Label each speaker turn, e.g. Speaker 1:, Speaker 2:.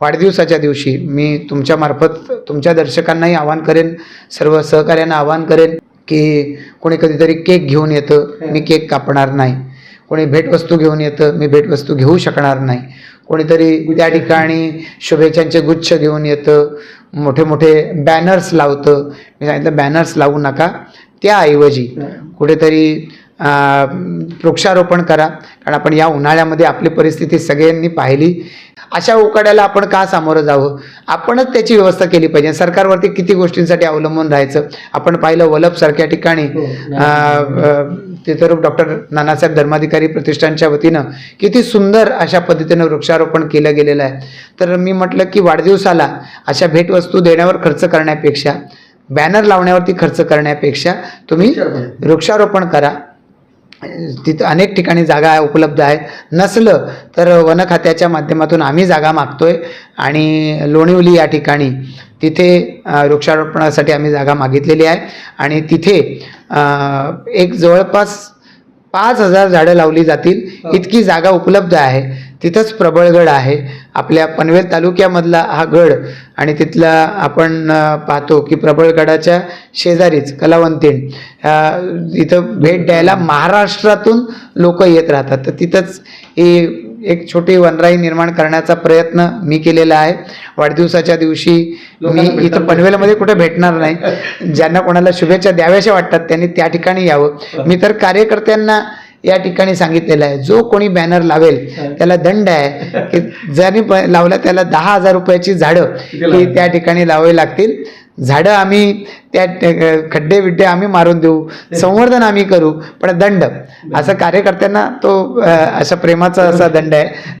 Speaker 1: वाढदिवसाच्या दिवशी मी तुमच्यामार्फत तुमच्या दर्शकांनाही आवाहन करेन सर्व सहकार्यांना आवाहन करेन की कोणी कधीतरी केक घेऊन येतं मी केक कापणार नाही. कोणी भेटवस्तू घेऊन येतं मी भेटवस्तू घेऊ शकणार नाही. कोणीतरी त्या ठिकाणी शुभेच्छांचे गुच्छ घेऊन येतं मोठे मोठे बॅनर्स लावतं. मी सांगितलं बॅनर्स लावू नका त्याऐवजी कुठेतरी वृक्षारोपण करा. कारण आपण या उन्हाळ्यामध्ये आपली परिस्थिती सगळ्यांनी पाहिली. अशा उकाड्याला आपण का सामोरं जावं? आपणच त्याची व्यवस्था केली पाहिजे. सरकारवरती किती गोष्टींसाठी अवलंबून राहायचं? आपण पाहिलं वलभसारख्या ठिकाणी अं, तिथं डॉक्टर नानासाहेब धर्माधिकारी प्रतिष्ठानच्या वतीनं किती सुंदर अशा पद्धतीनं वृक्षारोपण केलं गेलेलं आहे. तर मी म्हटलं की वाढदिवसाला अशा भेटवस्तू देण्यावर खर्च करण्यापेक्षा बॅनर लावण्यावरती खर्च करण्यापेक्षा तुम्ही वृक्षारोपण करा. तिथं अनेक ठिकाणी जागा उपलब्ध आहे नसलं तर वन खात्याच्या माध्यमातून आम्ही जागा मागतोय आणि लोणिवली या ठिकाणी तिथे वृक्षारोपणासाठी आम्ही जागा मागितलेली आहे. आणि तिथे एक जवळपास पाच हजार झाडं लावली जातील. इतकी जागा उपलब्ध आहे. तिथंच प्रबळगड आहे. आपल्या पनवेल तालुक्यामधला हा गड आणि तिथला आपण पाहतो की प्रबळगडाच्या शेजारीच कलावंतीण इथं भेट द्यायला महाराष्ट्रातून लोक येत राहतात. तर तिथंच ही एक छोटी वनराई निर्माण करण्याचा प्रयत्न मी केलेला आहे. वाढदिवसाच्या दिवशी मी इथं पनवेलमध्ये कुठे भेटणार नाही. ज्यांना कोणाला शुभेच्छा द्याव्याशा वाटतात त्यांनी त्या ठिकाणी यावं. मी तर कार्यकर्त्यांना या ठिकाणी सांगितलेलं आहे. जो कोणी बॅनर लावेल त्याला दंड आहे की ज्याने लावला त्याला दहा हजार रुपयाची झाडं ही त्या ठिकाणी लावावी लागतील. झाडं आम्ही त्या खड्डे बिड्डे आम्ही मारून देऊ. संवर्धन आम्ही करू पण दंड. असं कार्यकर्त्यांना तो अशा प्रेमाचा असा दंड आहे.